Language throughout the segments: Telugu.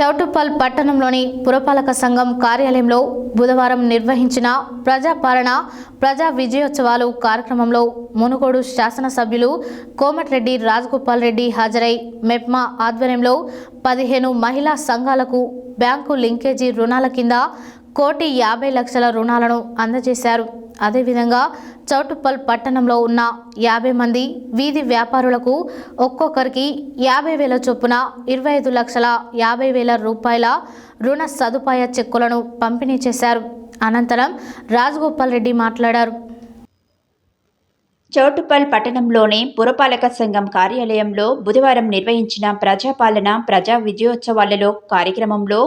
చౌటుప్పల్ పట్టణంలోని పురపాలక సంఘం కార్యాలయంలో బుధవారం నిర్వహించిన ప్రజాపాలన ప్రజా విజయోత్సవాలు కార్యక్రమంలో మునుగోడు శాసనసభ్యులు కోమటిరెడ్డి రాజగోపాల్ రెడ్డి హాజరై మెప్మా ఆధ్వర్యంలో పదిహేను మహిళా సంఘాలకు బ్యాంకు లింకేజీ రుణాల కింద కోటి యాభై లక్షల రుణాలను అందజేశారు. అదేవిధంగా చౌటుప్పల్ పట్టణంలో ఉన్న యాభై మంది వీధి వ్యాపారులకు ఒక్కొక్కరికి యాభై వేల చొప్పున ఇరవై ఐదు లక్షల యాభై వేల రూపాయల రుణ సదుపాయ చెక్కులను పంపిణీ చేశారు. అనంతరం రాజగోపాల్ రెడ్డి మాట్లాడారు. చౌటుపల్ పట్టణంలోని పురపాలక సంఘం కార్యాలయంలో బుధవారం నిర్వహించిన ప్రజాపాలన ప్రజా విజయోత్సవాలలో కార్యక్రమంలో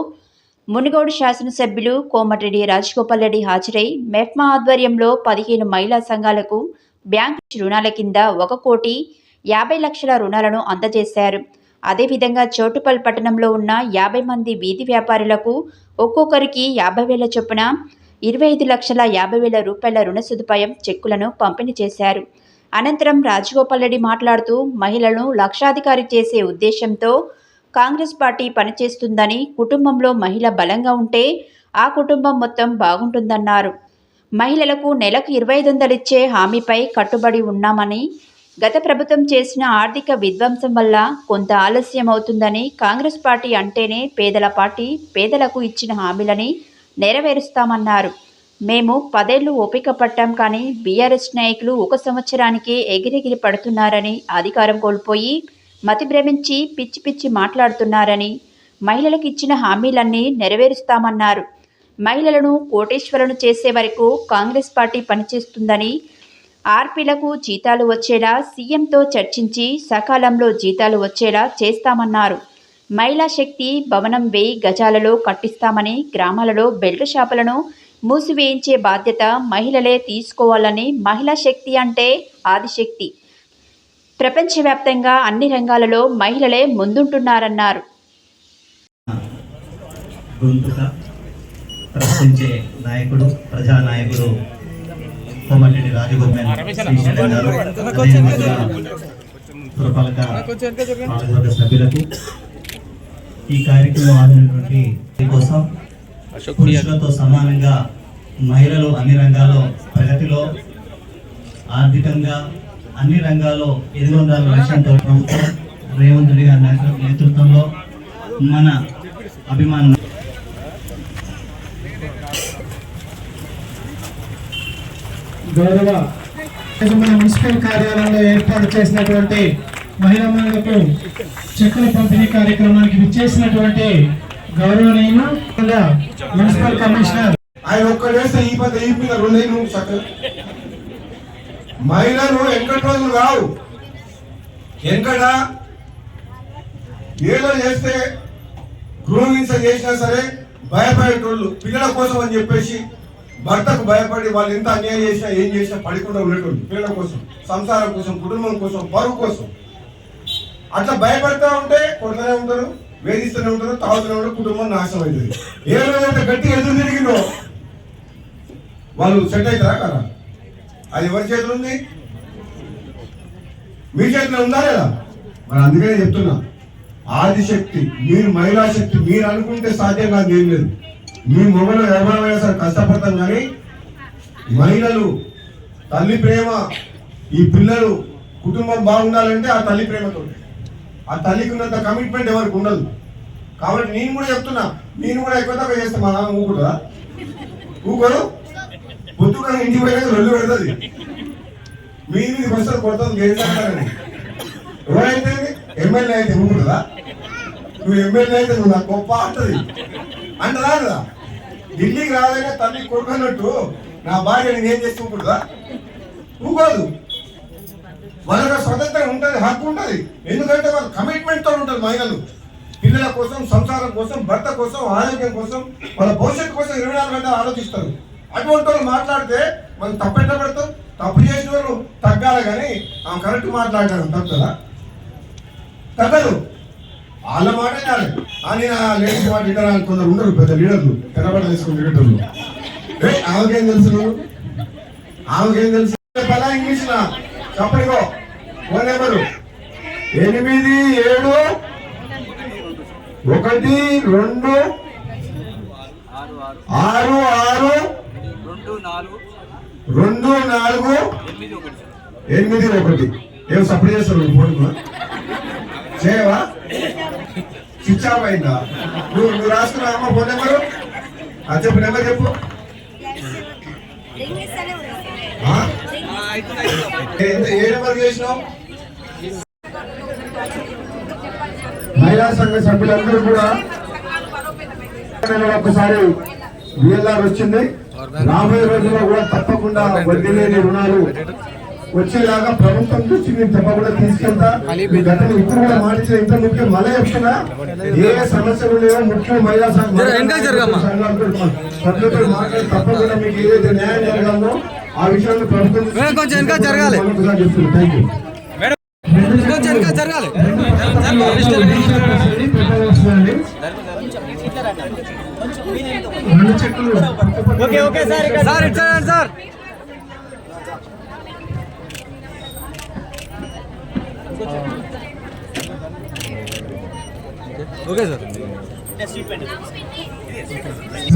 మునుగోడు శాసనసభ్యులు కోమటిరెడ్డి రాజగోపాల్ రెడ్డి హాజరై మెఫ్మా ఆధ్వర్యంలో పదిహేను మహిళా సంఘాలకు బ్యాంకు రుణాల కింద ఒక కోటి యాభై లక్షల రుణాలను అందజేశారు. అదేవిధంగా చోటుపల్ పట్టణంలో ఉన్న యాభై మంది వీధి వ్యాపారులకు ఒక్కొక్కరికి యాభై వేల చొప్పున ఇరవై ఐదు లక్షల యాభై వేల రూపాయల రుణ సదుపాయం చెక్కులను పంపిణీ చేశారు. అనంతరం రాజగోపాల్ రెడ్డి మాట్లాడుతూ మహిళలను లక్షాధికారి చేసే ఉద్దేశంతో కాంగ్రెస్ పార్టీ పనిచేస్తుందని కుటుంబంలో మహిళ బలంగా ఉంటే ఆ కుటుంబం మొత్తం బాగుంటుందన్నారు. మహిళలకు నెలకు ఇరవై ఐదు వందలు ఇచ్చే హామీపై కట్టుబడి ఉన్నామని గత ప్రభుత్వం చేసిన ఆర్థిక విధ్వంసం వల్ల కొంత ఆలస్యం అవుతుందని కాంగ్రెస్ పార్టీ అంటేనే పేదల పార్టీ పేదలకు ఇచ్చిన హామీలని నెరవేరుస్తామన్నారు. మేము పదేళ్ళు ఓపిక పట్టాం కానీ బీఆర్ఎస్ నాయకులు ఒక సంవత్సరానికి ఎగిరెగిరి పడుతున్నారని అధికారం కోల్పోయి మతి భ్రమించి పిచ్చి పిచ్చి మాట్లాడుతున్నారని మహిళలకు ఇచ్చిన హామీలన్నీ నెరవేరుస్తామన్నారు. మహిళలను కోటేశ్వరులను చేసే వరకు కాంగ్రెస్ పార్టీ పనిచేస్తుందని ఆర్పీలకు జీతాలు వచ్చేలా సీఎంతో చర్చించి సకాలంలో జీతాలు వచ్చేలా చేస్తామన్నారు. మహిళా శక్తి భవనం వెయ్యి గజాలలో కట్టిస్తామని గ్రామాలలో బెల్ట్ షాపులను మూసివేయించే బాధ్యత మహిళలే తీసుకోవాలని మహిళా శక్తి అంటే ఆదిశక్తి. ప్రపంచవ్యాప్తంగా అన్ని రంగాలలో మహిళలే ముందుంటున్నారన్నారు. ప్రశ్నించే నాయకుడు ప్రజానాయకుడు కోమటిరెడ్డి రాజగోపాల్ పురపాలక సభ్యులకు ఈ కార్యక్రమం ఆడినటువంటి కోసం పురుషులతో సమానంగా మహిళలు అన్ని రంగాల్లో ప్రగతిలో ఆర్థికంగా అన్ని రంగాల్లో ఎదుగుదల లక్ష్యంతో ప్రభుత్వం రేవంత్ రెడ్డి గారి నేతృ- నేతృత్వంలో మన అభిమాన గౌరవ మన మున్సిపల్ కార్యాలయంలో ఏర్పాటు చేసినటువంటి మహిళా మహిళలకు చెక్కుల పంపిణీ కార్యక్రమానికి విచ్చేసినటువంటి గౌరవనీయులు మున్సిపల్ కమిషనర్. ఆయన ఒక్కడేస్తే ఈ పద ఈ మీద రెండే మహిళలు వెంకట రోజులు కావు. వెంకట ఏదో చేస్తే గృహహింస చేసినా సరే భయపడేటోళ్ళు పిల్లల కోసం అని చెప్పేసి భర్తకు భయపడి వాళ్ళు ఎంత అన్యాయం చేసినా ఏం చేసినా పడకుండా ఉండేటోళ్ళు పిల్లల కోసం సంసారం కోసం కుటుంబం కోసం పరువు కోసం. అట్లా భయపడతా ఉంటే కొడుతూనే ఉంటారు వేధిస్తూనే ఉంటారు తాగుతూనే ఉంటారు కుటుంబం నాశనం అవుతుంది. ఏ రోజైతే గట్టి ఎదురు తిరిగిందో వాళ్ళు సెట్ అవుతారా కదా? అది ఎవరి చేతిలో ఉంది? మీ చేతిలో ఉందా లేదా? మరి అందుకనే చెప్తున్నా. ఆదిశక్తి మీరు మహిళా శక్తి మీరు అనుకుంటే సాధ్యం కాదు ఏం లేదు. మీ మొగలు ఎవరైనా సరే కష్టపడతాం కానీ మహిళలు తల్లి ప్రేమ ఈ పిల్లలు కుటుంబం బాగుండాలంటే ఆ తల్లి ప్రేమతో. ఆ తల్లికి ఉన్నంత కమిట్మెంట్ ఎవరికి ఉండదు. కాబట్టి నేను కూడా చెప్తున్నా నేను కూడా ఎక్కువ తక్కువ చేస్తే మా నాన్న ఊకుదా ఊకోరు గుర్తుగా ఇంటికి పోయినాక రెండు పెడుతుంది. మీ మీద వస్తుంది కొడుతుంది గెలిచారని ఎవరైతే ఎమ్మెల్యే అయితే ఊకుంటుందా నువ్వు ఎమ్మెల్యే అయితే నువ్వు నాకు గొప్ప అంటది అంటదా కదా ఢిల్లీకి రాదైనా తల్లి కొడుకున్నట్టు నా భార్య నేను ఏం చేసి నువ్వు ఊకోదు. వాళ్ళకి స్వతంత్రం ఉంటుంది హక్కు ఉంటుంది. ఎందుకంటే వాళ్ళ కమిట్మెంట్తో ఉంటుంది మహిళలు. పిల్లల కోసం సంసారం కోసం భర్త కోసం ఆరోగ్యం కోసం వాళ్ళ భవిష్యత్తు కోసం ఇరవై నాలుగు గంటలు ఆలోచిస్తారు. అటువంటి వాళ్ళు మాట్లాడితే మనం తప్పెట్ట పెడతాం? తప్పు చేసిన వాళ్ళు తగ్గాలి కానీ ఆమె కరెక్ట్ మాట్లాడడం తప్పుదా తగ్గదు. వాళ్ళ మాట అని నా లేడీస్ మాట వినడానికి కొందరు ఉండరు పెద్ద లీడర్లు. తెరబడ తీసుకుని లీడర్లు ఆమెకేం తెలుసు ఆమెకేం తెలుసు? పలా ఇంగ్లీష్ నా చెప్పడిగో ఫోన్ నెంబరు. ఎనిమిది ఏడు ఒకటి రెండు ఆరు ఆరు. రెండు నాలుగు. ఎనిమిది ఒకటి ఏం సప్లై చేస్తారు ఫోన్ చేయవా? స్విచ్ ఆఫ్ అయిందా నువ్వు నువ్వు రాసుకున్నా అమ్మ ఫోన్ నెంబరు? అది చెప్పు నెంబర్ చెప్పు. ఆ? ఏ- ఏ నెంబర్ చేసినావు? మహిళా సంఘ సభ్యులందరూ కూడా ఒకసారి వీఎల్ఆర్ వచ్చింది. రాబోయే రోజుల్లో కూడా తప్పకుండా వడ్డీ లేని రుణాలు వచ్చేలాగా ప్రభుత్వం నుంచి నేను తప్పకుండా తీసుకెళ్తా గతంలో ఇప్పుడు కూడా మాటించిన ఇంత ముఖ్యం మళ్ళీ చెప్తున్నా ఏ సమస్యలు లేవో ముఖ్యం మహిళా సంఘ సంఘాలతో సభ్యులతో మాట్లాడి తప్పకుండా మీకు ఏదైతే న్యాయం జరగాలో ఆ విషయాన్ని ప్రభుత్వం కొంచెం ఇంకా జరగాలి. కొంచెం ఇంకా జరగాలి ఓకే ఓకే సార్ సార్ ఇటు చూడండి సార్. Okay sir.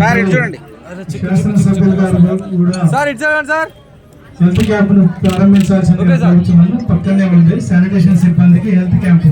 సార్ ఇటు చూడండి. సార్ ఇటు చూడండి సార్. హెల్త్ క్యాంప్ను ప్రారంభించాల్సిన. పక్కనే ఉంది. శానిటేషన్ సిబ్బందికి హెల్త్ క్యాంప్